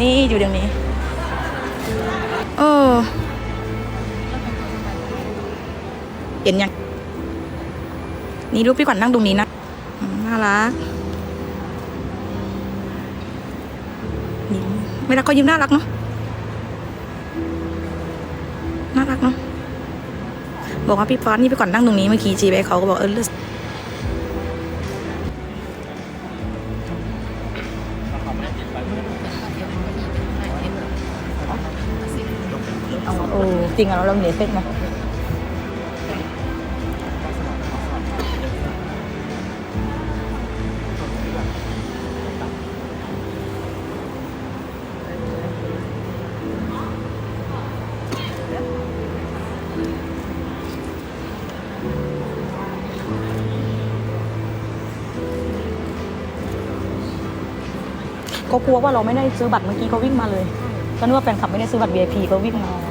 นี่อยู่ตรงนี้ เออ เห็นยัง นี่ลูกพี่ขวัญนั่งตรงนี้นะน่ารักยิ้มเวลาเขายิ้มน่ารักเนาะ น่ารักเนาะ บอกว่าพี่ป๊อตนี่พี่ก่อนนั่งตรงนี้เมื่อกี้จีไปเขาก็บอกเออ จริงอะเราเราเหนียเซ็กนะเขากลัวว่าเราไม่ได้ซื้อบัตรเมื่อกี้เขาวิ่งมาเลยก็นึกว่าแฟนคลับไม่ได้ซื้อบัตร VIP ก็วิ่งมา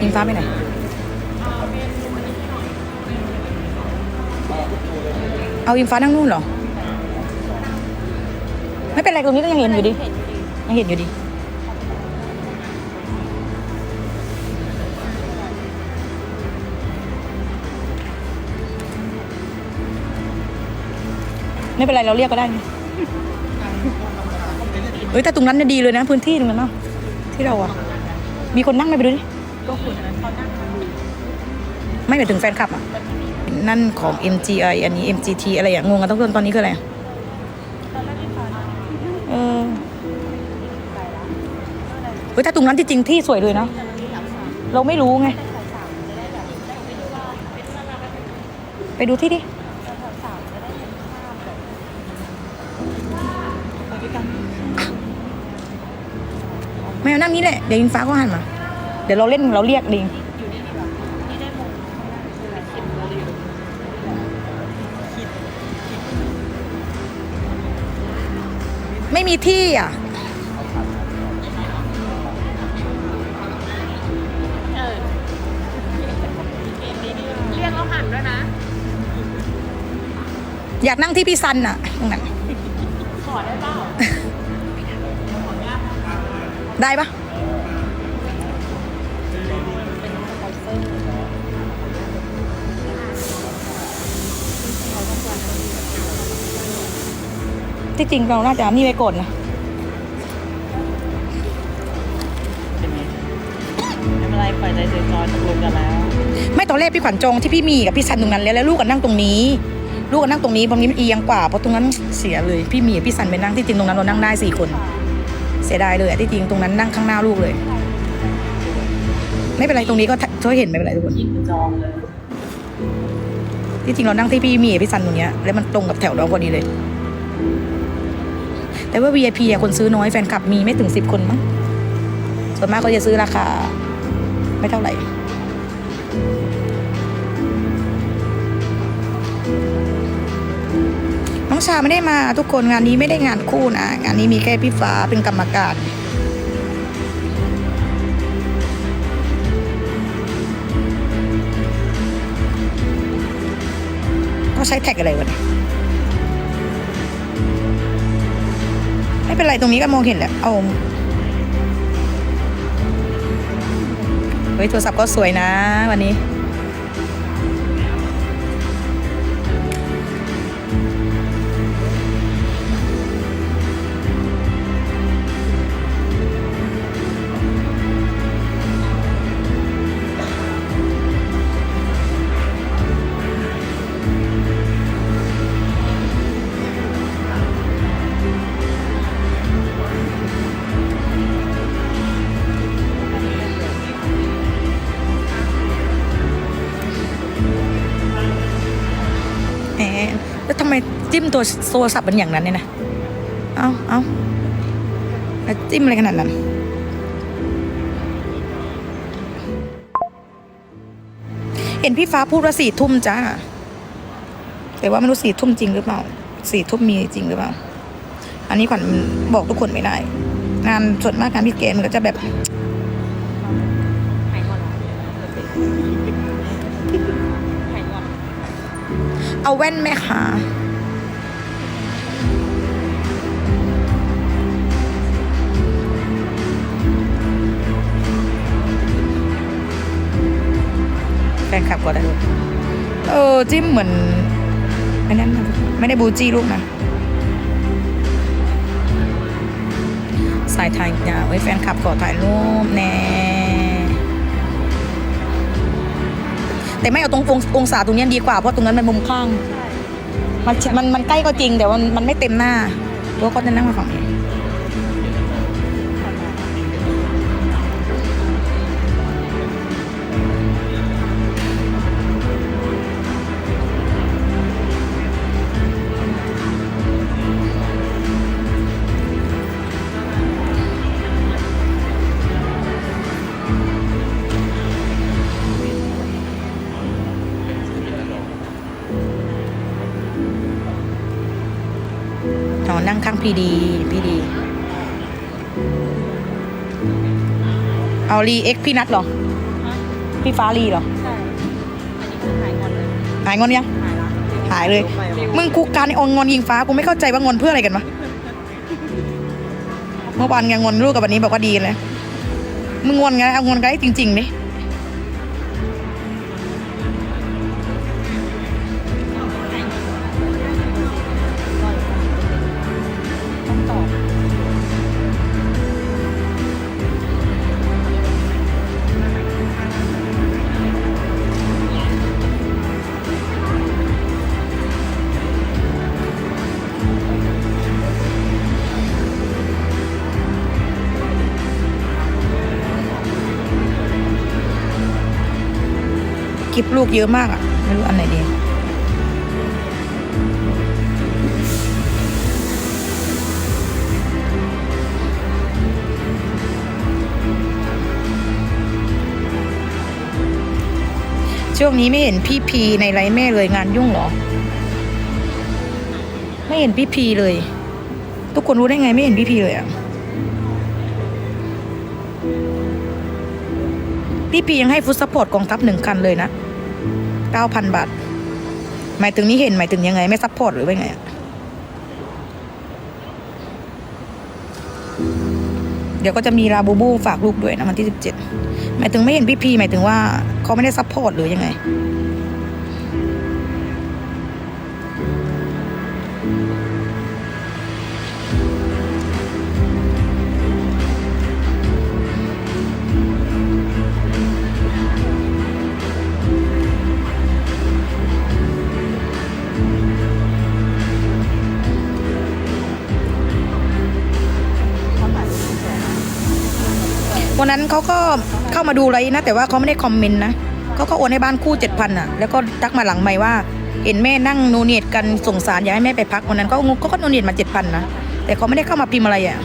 อิงฟ้าไปไหนเอาอิงฟ้านั่งนู่นเหรอ ไม่เป็นไรตรงนี้ก็ยังเห็นอยู่ดิยังเห็นอยู่ดิไม่เป็นไรเราเรียกก็ได้ไงเฮ้ยแต่ตรงนั้นเนี่ยดีเลยนะ พื้นที่ตรงนั้นเนาะที่เราอะมีคนนั่งไหมไปดูดิ ไม่หมายถึงแฟนคลับอะ นั่นของ MGI อันนี้ MGT อะไรอย่างงงกันทุกคนตอนนี้คืออะไรเออเฮ้ยแต่ตรงนั้นจริงที่สวยเลยเนาะเราไม่รู้ไง ไปดูที่ดิไม่เอานั่งนี้แหละ เดี๋ยวอินฟ้าก็หันมา ดี๋ยวเราเล่นเราเรียกดิงไม่มีที่อะเรียกแล้วหันด้วยนะ อยากนั่งที่พี่ซันอะตรงนั้นขอได้เปล่าได้ปะ ที่จริงเราน่าจะเอานี่ไปกดนะไม่เป็นไรปล่อยใจเฉยจอยตกลงกันแล้ว ไม่ตอนแรกพี่ขวัญจองที่พี่มีกับพี่ซันตรงนั้นแล้วแล้วลูกก็นั่งตรงนี้ ลูกก็นั่งตรงนี้ตรงนี้มันเอียงกว่าเพราะตรงนั้นเสียเลยพี่มีกับพี่ซันไปนั่งที่จริงตรงนั้นเรานั่งได้สี่คน เสียดายเลยอะที่จริงตรงนั้นนั่งข้างหน้าลูกเลย ไม่เป็นไรตรงนี้ก็ช่วยเห็นไม่เป็นไรทุกคนยิงจองเลยที่จริงเรานั่งที่พี่มีกับพี่ซันตรงเนี้ยแล้วมันตรงกับแถวเราพอดีเลย แต่ว่า VIP อะคนซื้อน้อยแฟนคลับมีไม่ถึงสิบคนมั้งส่วนมากเขาจะซื้อราคา ไม่เท่าไหร่น้องชาไม่ได้มาทุกคนงานนี้ไม่ได้งานคู่นะ งานนี้มีแค่พี่ฟ้าเป็นกรรมการก็ใช้แท็กอะไรวะเนี่ย ไม่เป็นไรตรงนี้ก็มองเห็นแหละเอาเฮ้ยโทรศัพท์ก็สวยนะวันนี้ ไมจิ้มตัวโทรศัพท์เป็นอย่างนั้นเนี่ยนะ เอาเอาแล้วจิ้มอะไรขนาดนั้นเห็นพี่ฟ้าพูดว่าสี่ทุ่มจ้า แต่ว่าไม่รู้สี่ทุ่มจริงหรือเปล่าสี่ทุ่มมีจริงหรือเปล่า อันนี้ขวัญบอกทุกคนไม่ได้ งานส่วนมากงานพี่เกณฑ์มันก็จะแบบหายงอนหายงอนเอาแว่นไหมคะ แฟนคลับก็ได้ลูกเออจิ้มเหมือนไอ้นั่นนะไม่ได้บูจี้ลูกนะสายถ่ายยาวไว้แฟนคลับขอถ่ายรูปแน่แต่ไม่เอาตรงององศาตรงเนี้ยดีกว่าเพราะตรงนั้นมันมุมข้างมันมันมันใกล้ก็จริงแต่ว่ามันมันไม่เต็มหน้าเพราะว่าก็จะนั่งมาฝั่งนี้ พีดีพีดี เอารีเอ็กพี่นัทเหรอ พี่ฟ้ารีเหรอ ใช่ อันนี้คือหายหมดเลยหายงอนยัง หายละหายเลย มึงกูการไออนงอนยิงฟ้ากูไม่เข้าใจว่างอนเพื่ออะไรกันวะเมื่อวานไงงอนลูกกับวันนี้บอกว่าดีเลย มึงงอนไงเอางอนกันให้จริงๆดิ คลิปลูกเยอะมากอะไม่รู้อันไหนดีช่วงนี้ไม่เห็นพี่พีในไลแม่เลยงานยุ่งเหรอ ไม่เห็นพี่พีเลย ทุกคนรู้ได้ไงไม่เห็นพี่พีเลยอะ พี่พียังให้ฟุตซัพพอร์ตกองทัพหนึ่งคันเลยนะเก้าพันบาท หมายถึงนี้เห็นหมายถึงยังไง ไม่ซัพพอร์ตหรือว่าไงเดี๋ยวก็จะมีลาบูบูฝากลูกด้วยนะวันที่สิบเจ็ดหมายถึงไม่เห็นพี่พีหมายถึงว่าเขาไม่ได้ซัพพอร์ตหรือยังไง นั้นเขาก็เข้ามาดูไลฟ์นะ แต่ว่าเขาไม่ได้คอมเมนต์นะเขาก็โอนให้บ้านคู่เจ็ดพันอะแล้วก็ทักมาหลังไม่ว่าเห็นแม่นั่งโนเนียดกันสงสารอยากให้แม่ไปพักวันนั้นก็เขาก็โนเนียดมาเจ็ดพันนะแต่เขาไม่ได้เข้ามาพิมพ์อะไรอะ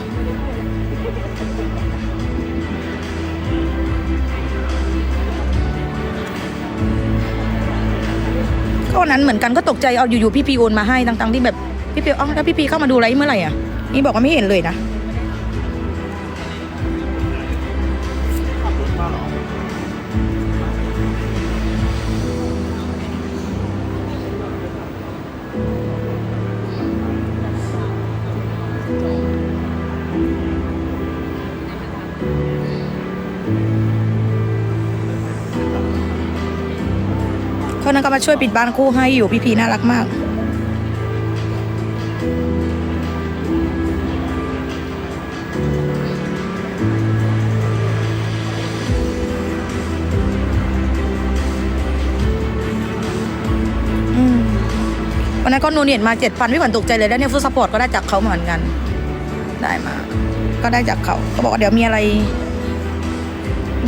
ก็วันนั้นเหมือนกันก็ตกใจเอาอยู่ๆพี่พีโอนมาให้ตั้งๆที่แบบพี่พีอ้าแล้วพี่พีเข้ามาดูไลฟ์เมื่อไหร่อะนี่บอกว่าไม่เห็นเลยนะ ก็มาช่วยปิดบ้านคู่ให้อยู่พี่พีน่ารักมากอืมวันนั้นก็นูเนียนมาเจ็ดพันพี่ขวัญตกใจเลยแล้วเนี่ยฟูดสปอร์ตก็ได้จากเขาเหมือนกัน ได้มา ก็ได้จากเขาเขาบอกว่าเดี๋ยวมีอะไร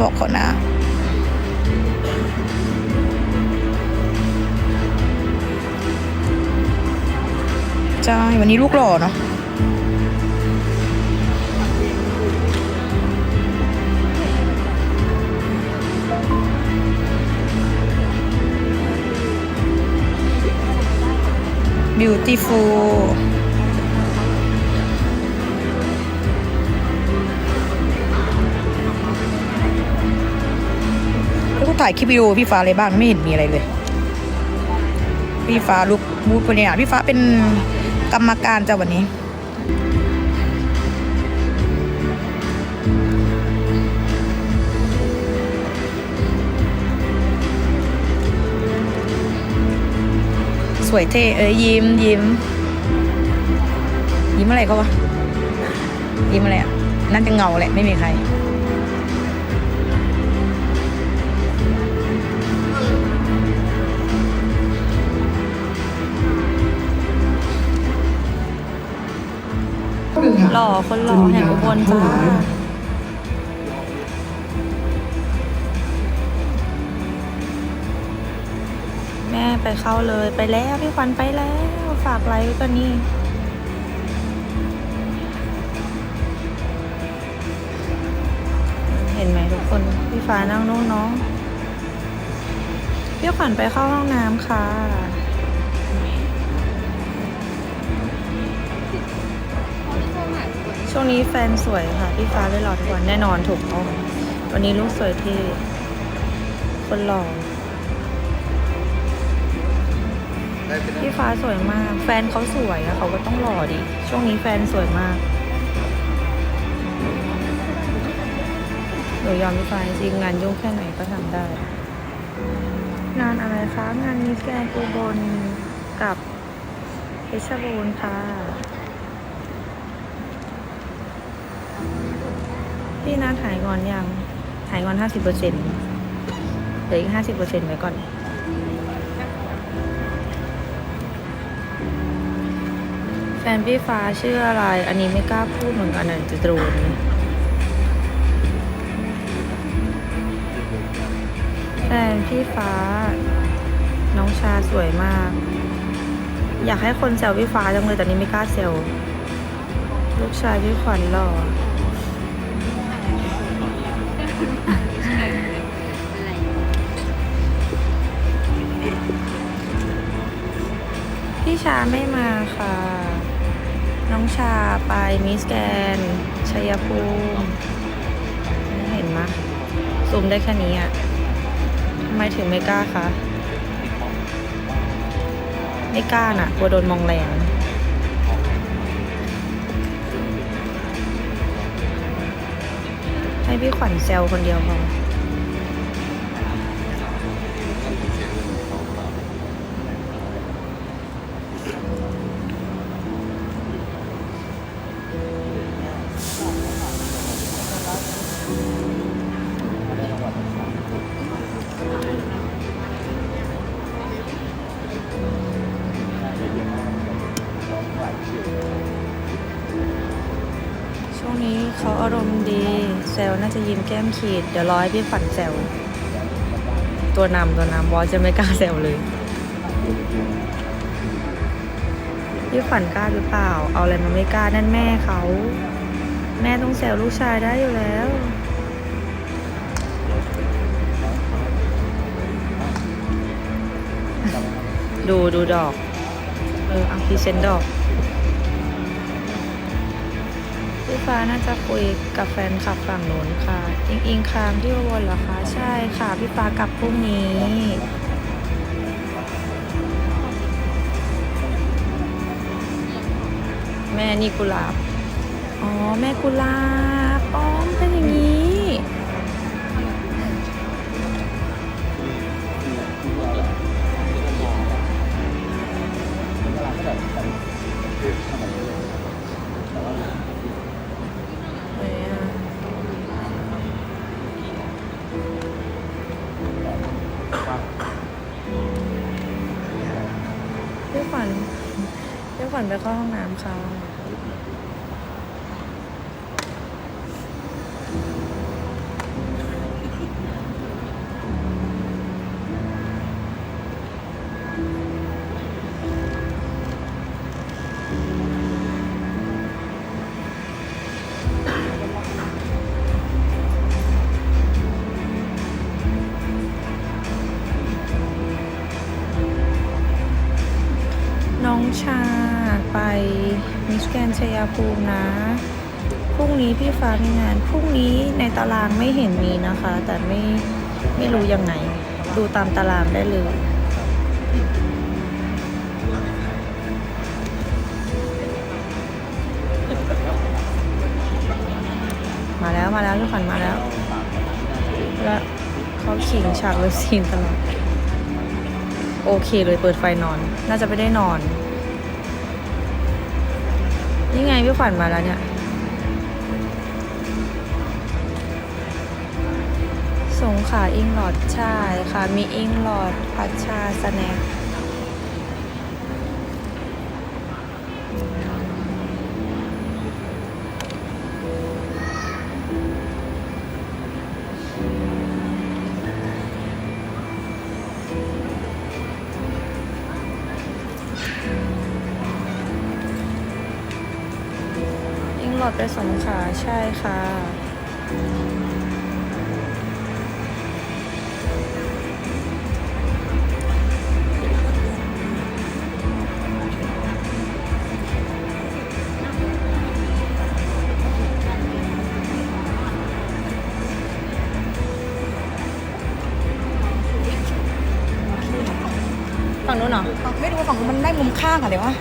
บอกเขานะ ใช่วันนี้ลูกหล่อเนาะบิวตี้ฟูลล้วก็ถ่ายคลิปวิดีโอพี่ฟ้าอะไรบ้างไม่เห็นมีอะไรเลย พี่ฟ้าลุกมูดคนเนี่ยพี่ฟ้าเป็น กรรมการจ้ะวันนี้ สวยเท่เอ้ยยิ้มยิ้ม ยิ้มอะไรเขาวะยิ้มอะไรอะนั่นจะเงาแหละ ไม่มีใคร ล่อคนหล่อแห่งอุบลจ้าแม่ไปเข้าเลยไปแล้วพี่ควันไปแล้ว ฝากไลค์ไว้กันนี่เห็นไหมทุกคน พี่ฟ้านั่งนู่นเนาะพี่ขวัญไปเข้าห้องน้ำค่ะ ช่วงนี้แฟนสวยค่ะ พี่ฟ้าเลยหล่อทุกวันแน่นอนถูกต้องวันนี้ลูกสวยเท่คนหล่อพี่ฟ้าสวยมาก แฟนเขาสวยอะเขาก็ต้องหล่อดิ ช่วงนี้แฟนสวยมากหนูยอมพี่ฟ้าจริงงานยุ่งแค่ไหนก็ทำได้ งานอะไรคะ งานมิสแกรนด์อุบลกับเพชรบูรณ์ค่ะ พี่นัดหายงอนยังหายงอนห้าสิบเปอร์เซ็นต์เหลืออีกห้าสิบเปอร์เซ็นต์ไว้ก่อน แฟนพี่ฟ้าชื่ออะไร อันนี้ไม่กล้าพูดเหมือนกันอะจะตรูนแฟนพี่ฟ้า น้องชาสวยมาก อยากให้คนแซวพี่ฟ้าจังเลยแต่นี้ไม่กล้าแซวลูกชายพี่ขวัญหล่อ พี่ชาไม่มาค่ะ น้องชาไปมิสแกนชัยภูมิเห็นไหมยซูมได้แค่นี้อะทำไมถึงไม่กล้าคะ ไม่กล้าน่ะกลัวโดนมองแรง ให้พี่ขวัญเซลคนเดียวพอาจะยิ้มแก้มขีด เดี๋ยวรอให้พี่ฝันเซลตัวนำตัวนำบอสจะไม่กล้าเซลเลย พี่ฝันกล้าหรือเปล่า เอาอะไรมาไม่กล้านั่นแม่เขา แม่ต้องเซลลูกชายได้อยู่แล้วดูดูดอก เออเอาพรีเซนต์ดอก พี่ฟ้าน่าจะคุยกับแฟนคลับฝั่งโน้นค่ะ อิงอิงค้างที่อุบลเหรอคะ ใช่ค่ะพี่ฟ้ากลับพรุ่งนี้แม่นี่กุหลาบ อ๋อ แม่กุหลาบ อ๋อมเป็นอย่างนี้ไหน พี่ขวัญไปเข้าห้องน้ำค่ะ สแกนชัยภูมินะ พรุ่งนี้พี่ฟ้ามีงาน พรุ่งนี้ในตารางไม่เห็นมีนะคะ แต่ไม่ไม่รู้ยังไง ดูตามตารางได้เลยมาแล้วมาแล้วทุกคนมาแล้ว และเขาขิงฉากเลยฟซีนตลอด โอเคเลยเปิดไฟนอน น่าจะไม่ได้นอน นี่ไงพี่ขวัญมาแล้วเนี่ย สงขาอิงหลอดใช่ค่ะ มีอิงหลอดพัชชาสแน็ค ช่ค่ะ ฝั่งนู้นเหรอ ไม่รู้ว่าฝั่งนู้นมันได้มุมข้างอะเดี๋ยววะ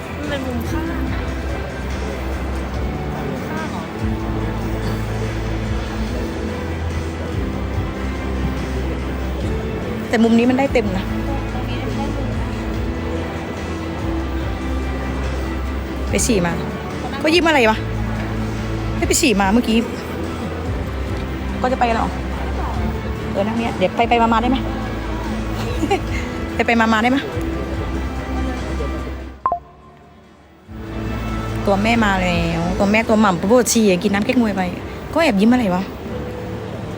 แต่มุมนี้มันได้เต็มนะไปฉี่มา ก็ยิ้มอะไรวะไม่ไปฉี่มาเมื่อกี้ ก็จะไปหรอเออนั่งเนี้ยเดี๋ยวไปไปมามาได้ไหมไปไปมามาได้ไหมตัวแม่มาแล้ว ตัวแม่ตัวหม่ำปวดฉี่กินน้ำเก๊กมวยไป ก็แอบยิ้มอะไรวะ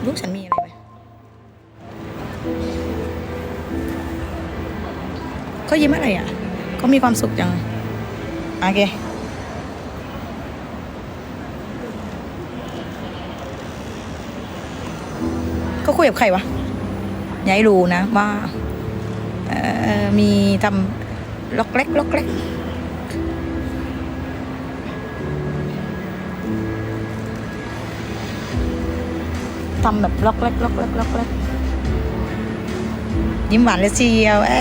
ลูกฉันมี อะไรไปก็ยิ้มอะไรอะก็มีความสุขจังโอเคก็คุยกับใครวะอยายรู้นะว่าเอ่อมีทำล็อกเล็กล็อกเล็กทำแบบล็อกเล็กล็อกเล็กล็อกเล็ก ยิ้มหวานเลยเชียวเอ๊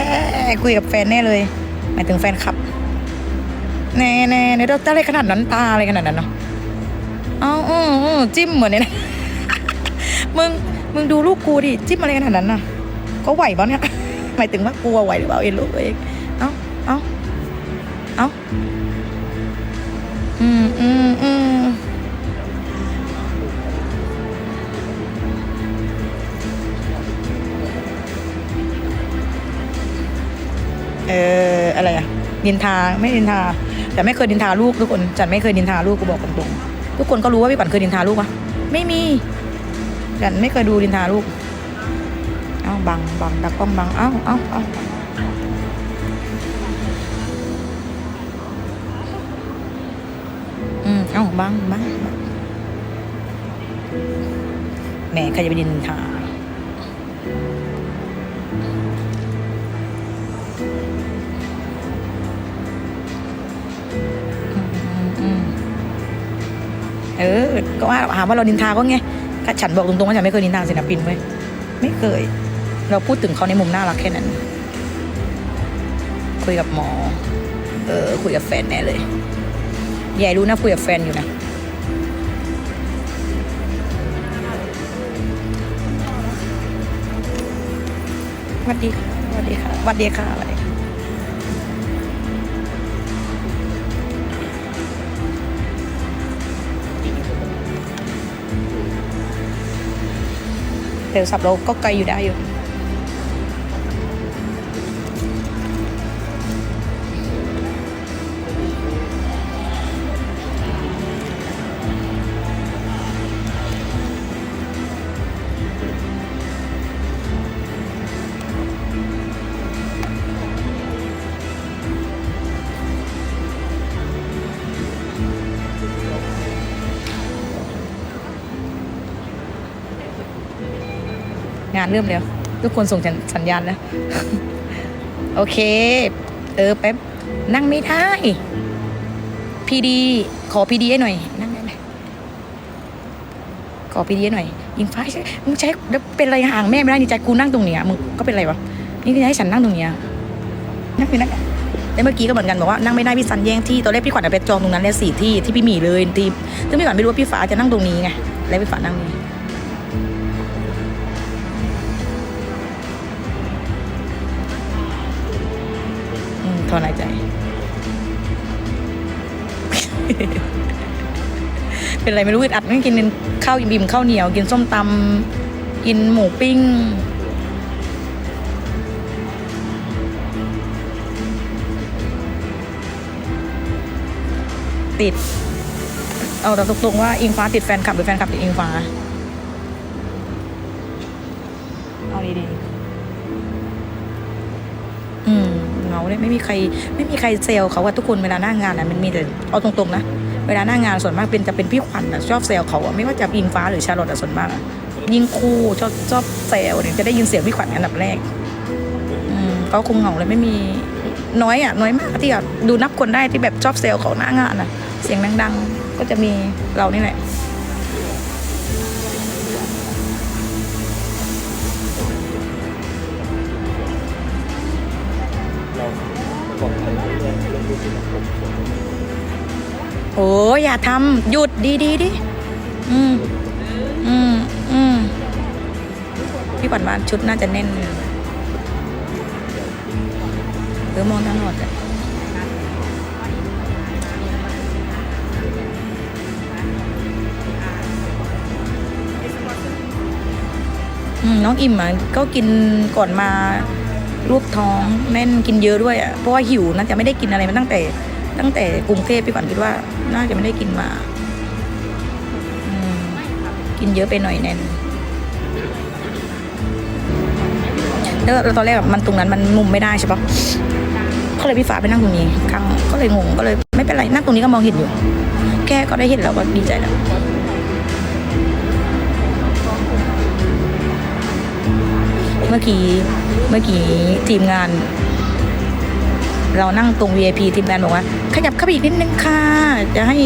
ะคุยกับแฟนแน่เลยหมายถึงแฟนคลับแน่แน่ในราตาอะไรขนาดนั้นตาอะไรขนาดนั้นเนาะเอาอืออือจิ้มเหมือนเนี่ยนะมึงมึงดูลูกกูดิจิ้มอะไรขนาดนั้นน่ะก็ไหวปะเนี่ยหมายถึงว่ากลัวไหวหรือเปล่าเอ็นลูกเองเอ้าเอ้าเอ้าอืมอืมอืมินทาไม่ดินทาแต่ไม่เคยดินทาลูกทุกคนจันไม่เคยดินทาลูกกูบอกตรงๆทุกคนก็รู้ว่าพี่ปันเคยดินทาลูกปะไม่มีฉันไม่เคยดูดินทาลูกเอ้าบังบังตากล้องบังเอ้าเอ้าเอ้าอืมเอ้าบังบังบังแหมใครจะไปดินทา เออ ก็ว่าหาว่าเราดินทาก็ไงถ้าฉันบอกตรงๆว่าฉันไม่เคยดินทาศิลปินเว้ยไม่เคย เราพูดถึงเขาในมุมน่ารักแค่นั้น คุยกับหมอ เออ คุยกับแฟนแน่เลยยายรู้นะคุยกับแฟนอยู่นะสวัสดีค่ะสวัสดีค่ะสวัสดีค่ะ สวัสดีค่ะเดี๋ยวสับเราก็ไกลอยู่ได้อยู่ เริ่มแล้ว ทุกคนส่งสัญสัญญาณแล้ว โอเค เออแป๊บ นั่งไม่ได้ พีดี ขอพีดีให้หน่อย นั่งได้ไหมขอพีดีให้หน่อยยิงฟ้าใช่มึงใช้แล้วเป็นอะไรห่างแม่ไม่ได้นี่ใจกูนั่งตรงเนี้ยมึงก็เป็นไรวะ นี่จะให้ฉันนั่งตรงเนี้ยนั่งไปนั่งแล้วเมื่อกี้ก็เหมือนกันบอกว่านั่งไม่ได้พี่สันแย่งที่ตอนแรกพี่ขวัญจะไปจองตรงนั้นแล้วสี่ที่ที่พี่หมีเลยที่ซึ่งพี่ขวัญไม่รู้ว่าพี่ฟ้าจะนั่งตรงนี้ไงแล้วพี่ฟ้านั่งนี่ ถอนหายใจ เป็นอะไรไม่รู้อึดอัดไม่กินข้าวบิ่มข้าวเหนียว กินส้มตำกินหมูปิ้งติด เอาแต่ตรงๆว่าอิงฟ้าติดแฟนคลับหรือแฟนคลับติดอิงฟ้า เอาดีๆ เหงาเลยไม่มีใครไม่มีใครเซลเขาอะทุกคนเวลาหน้างานอะมันมีแต่เอาตรงๆนะเวลาหน้างานส่วนมากเป็นจะเป็นพี่ขวัญอะชอบเซลเขาอะไม่ว่าจะอิงฟ้าหรือชาลอตอะส่วนมากอะยิ่งคู่ชอบชอบเซลเนี่ยจะได้ยินเสียงพี่ขวัญอันดับแรกอืมเขาคงเหงาเลยไม่มีน้อยอะน้อยมากที่แบบดูนับคนได้ที่แบบชอบเซลเขาหน้างานอะเสียงดังๆ ก็จะมีเรานี่แหละ โอ้ยอย่าทำหยุดดีดีดิ อืม อืม อืม พี่ปันว่าชุดน่าจะแน่นหรือมองตลอดเลยอืมน้องอิ่มอะก็กินก่อนมา รูปท้องแน่นกินเยอะด้วยอะเพราะว่าหิวนะจะไม่ได้กินอะไรมาตั้งแต่ ตั้งแต่กรุงเทพพี่ปันคิดว่า น่าจะไม่ได้กินมากินเยอะไปหน่อยแน่นแล้วตอนแรกแบบมันตรงนั้นมันมุมไม่ได้ใช่ปะก็เลยพี่ฟ้าไปนั่งตรงนี้ครั้งก็เลยงงก็เลยไม่เป็นไรนั่งตรงนี้ก็มองเห็นอยู่ แค่ก็ได้เห็นแล้วก็ดีใจแล้ว เมื่อกี้เมื่อกี้ทีมงาน เรานั่งตรง VIP ทีมงานบอกว่า ขยับเข้าไปอีกนิดนึงค่ะ จะให้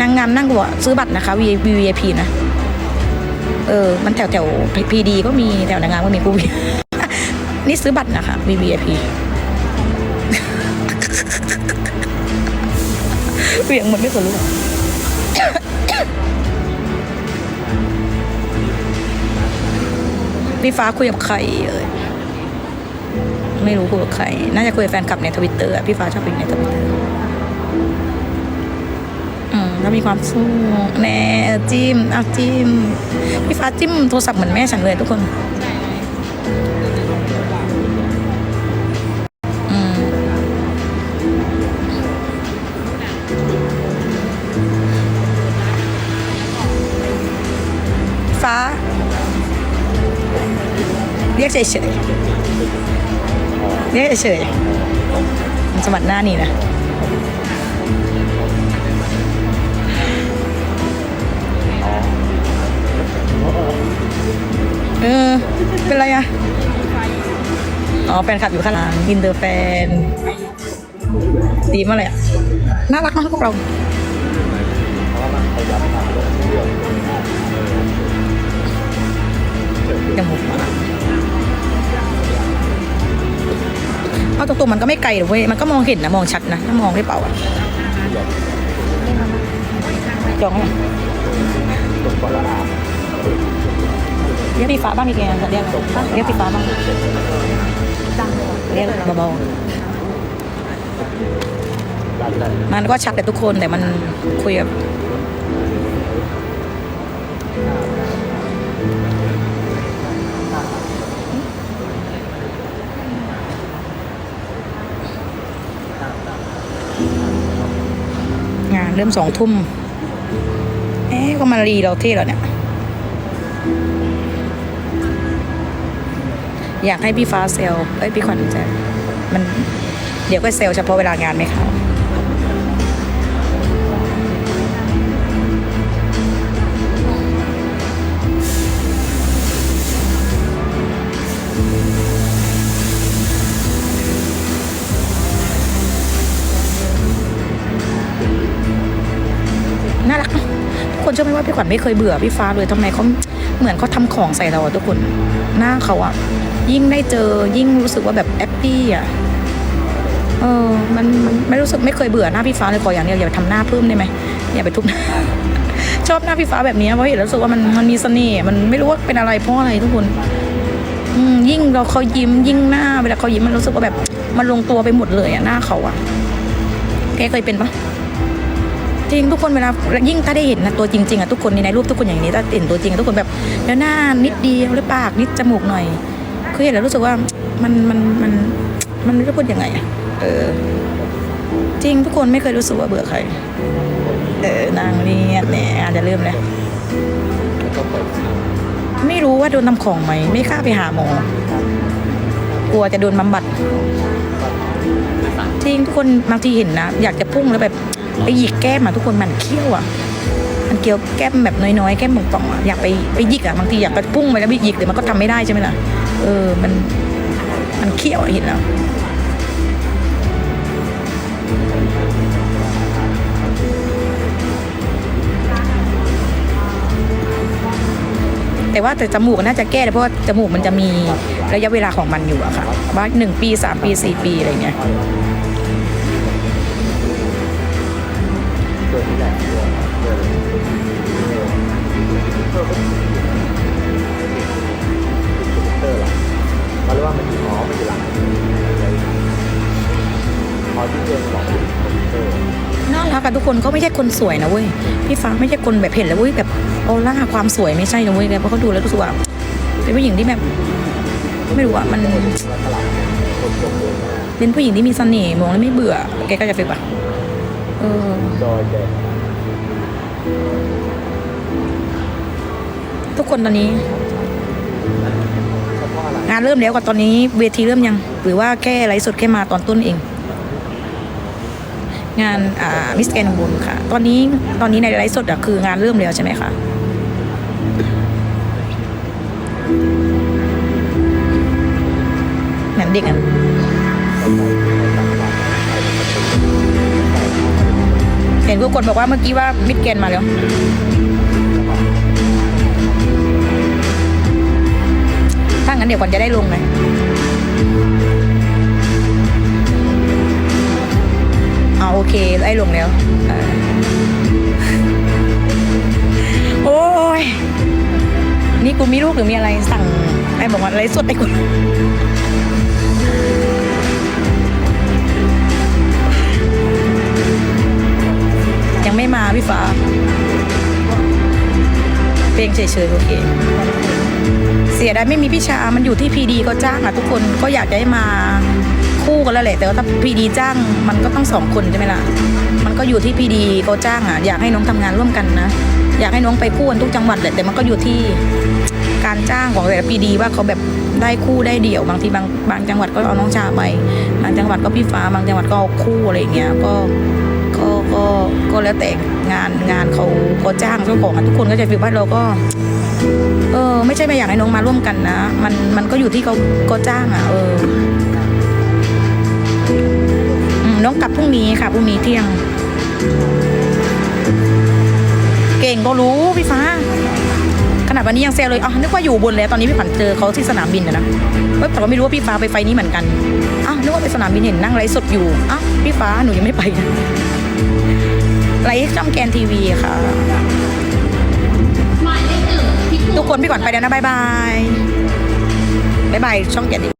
นางงามนั่งบอกซื้อบัตรนะคะ VIP นะเออ มันแถวแถว PD ก็มีแถวนางงามก็มีกูนี่ซื้อบัตรนะคะ VIP เวียงมือนไม่สนรู้ พี่ฟ้าคุยกับใครเอ่ยไม่รู้คุยกับใคร น่าจะคุยกับแฟนคลับในทวิตเตอร์พี่ฟ้าชอบไปในทวิตเตอร์อืมแล้วมีความสุขแน่จิ้มเอาจิ้มพี่ฟ้าจิ้มโทรศัพท์เหมือนแม่ฉันเลยทุกคน เรียกเฉยๆเรียเฉยๆมันสมัดหน้านี่นะเออ เป็นไรอะอ๋อแฟนคลับอยู่ข้างหลังอินเตอร์แฟน ดีมากเลยอะน่ารักมากพวกเราจมูกมา เอาตรงๆมันก็ไม่ไกลหรอกเว้ย มันก็มองเห็นนะ มองชัดนะ ถ้ามองได้เปล่าอะจองไหมเรียกพี่ฟ้าบ้างมีแกจะเรียกอะไรเรียกพี่ฟ้าบ้างเรียกเบาๆมันก็ชัดแต่ทุกคนแต่มันคุยกับ เริ่มสองทุ่ม เอ๊ะก็มารีเราเท่แล้วเนี่ย อยากให้พี่ฟ้าเซลเอ้ยพี่ขวัญแจมัน เดี๋ยวก็เซลเฉพาะเวลางานไหมคะ เชื่อไหมว่าพี่ขวัญไม่เคยเบื่อพี่ฟ้าเลยทำไมเขาเหมือนเขาทำของใส่เราอะทุกคนหน้าเขาอะยิ่งได้เจอยิ่งรู้สึกว่าแบบแอปปี้อะเออมันมันไม่รู้สึกไม่เคยเบื่อหน้าพี่ฟ้าเลยขออย่างเดียวอย่าไปทำหน้าเพิ่มได้ไหมอย่าไปทุบชอบหน้าพี่ฟ้าแบบนี้เพราะเห็นแล้วรู้สึกว่ามันมันมีเสน่ห์มันไม่รู้ว่าเป็นอะไรเพราะอะไรทุกคนยิ่งเราเขายิ้มยิ่งหน้าเวลาเขายิ้มมันรู้สึกว่าแบบ มันลงตัวไปหมดเลยอะหน้าเขาอะแกเคยเป็นปะ จริงทุกคนเวลายิ่งถ้าได้เห็นนะตัวจริงๆอะทุกคนในในรูปทุกคนอย่างนี้ถ้าเห็นตัวจริงอะทุกคนแบบแล้วหน้านิดเดียวหรือปากนิดจมูกหน่อยคือเห็นแล้วรู้สึกว่ามันมันมันมันไม่รู้จะพูดยังไงอะเออ จริงทุกคนไม่เคยรู้สึกว่าเบื่อใครเออนางเรียนเนี่ยอาจจะเริ่มแล้วไม่รู้ว่าโดนทำของไหมไม่กล้าไปหาหมอกลัวจะโดนบำบัดจริงทุกคนบางทีเห็นนะ อยากจะพุ่งแล้วแบบ ไปหยิกแก้มอะทุกคนมันเคี้ยวอะมันเกี่ยวแก้มแบบน้อยๆ แก้มป่องๆอะอยากไปไปหยิกอะบางทีอยากไปพุ่งไปแล้วไปหยิกแต่มันก็ทำไม่ได้ใช่ไหมล่ะเออมันมันเคี้ยวอะเห็นแล้วแต่ว่าแต่จมูกน่าจะแก้เพราะว่าจมูกมันจะมีระยะเวลาของมันอยู่อะค่ะว่าหนึ่งปีสามปีสี่ปีอะไรเงี้ย ทุกคนเขาไม่ใช่คนสวยนะเว้ยพี่ฟ้าไม่ใช่คนแบบเห็นแล้วเว้ยแบบออร่าความสวยไม่ใช่นะเว้ยเพราะเขาดูแล้วรู้สึกว่าเป็นผู้หญิงที่แบบ ไม่รู้อะมันเลยเป็นผู้หญิงที่มีเสน่ห์มองแล้วไม่เบื่อแกก็จะเป็นแบบเออทุกคนตอนนี้ งานเริ่มแล้วกับตอนนี้เวทีเริ่มยัง หรือว่าแค่ไลฟ์สดแค่มาตอนต้นเอง งานมิสแกนบุญค่ะ ตอนนี้ตอนนี้ในไลฟ์สดอะคืองานเริ่มแล้วใช่ไหมคะเหมือนเด็กอะเห็นทุกคนบอกว่าเมื่อกี้ว่ามิสแกนมาแล้ว ถ้างั้นเดี๋ยวก่อนจะได้ลงเลย เอาโอเคได้ลงแล้วโอ้ยนี่กูมีลูกหรือมีอะไรสั่งไอ้บอกว่าอะไรสดไอ้กูยังไม่มาพี่ฟ้าเพลงเฉยๆโอเคเสียดายไม่มีพี่ชา มันอยู่ที่พีดีก็จ้างอะทุกคนก็อยากจะให้มา คู่กันแล้วแหละ แต่ว่าถ้าพีดีจ้างมันก็ต้องสองคนใช่ไหมล่ะ มันก็อยู่ที่พีดีเขาจ้างอะอยากให้น้องทำงานร่วมกันนะ อยากให้น้องไปคู่กันทุกจังหวัดแหละแต่มันก็อยู่ที่การจ้างของแต่ละพีดีว่าเขาแบบได้คู่ได้เดี่ยวบางทีบางบางจังหวัดก็เอาน้องชาไปบางจังหวัดก็พี่ฟ้าบางจังหวัดก็เอาคู่อะไรอย่างเงี้ยก็ก็ก็ก็แล้วแต่งานงานเขาเขาจ้างเจ้าของทุกคนก็จะฟีลว่าเราก็ เออ ไม่ใช่ไม่อยากให้น้องมาร่วมกันนะ มันมันก็อยู่ที่เขาก็จ้างอะเออ น้องกลับพรุ่งนี้ค่ะพรุ่งนี้เที่ยง เก่งก็รู้พี่ฟ้า ขนาดวันนี้ยังแซวเลยอ๋อนึกว่าอยู่บนแล้วตอนนี้พี่ผันเจอเขาที่สนามบินอะนะเว้ยแต่ว่าไม่รู้ว่าพี่ฟ้าไปไฟนี้เหมือนกันอ้าวนึกว่าไปสนามบินเห็นนั่งไลฟ์สดอยู่อ้าวพี่ฟ้าหนูยังไม่ไปนะไลฟ์ช่องแกนทีวีค่ะทุกคนพี่ก่อนไปแล้วนะบายบายบายบายช่องแกนดี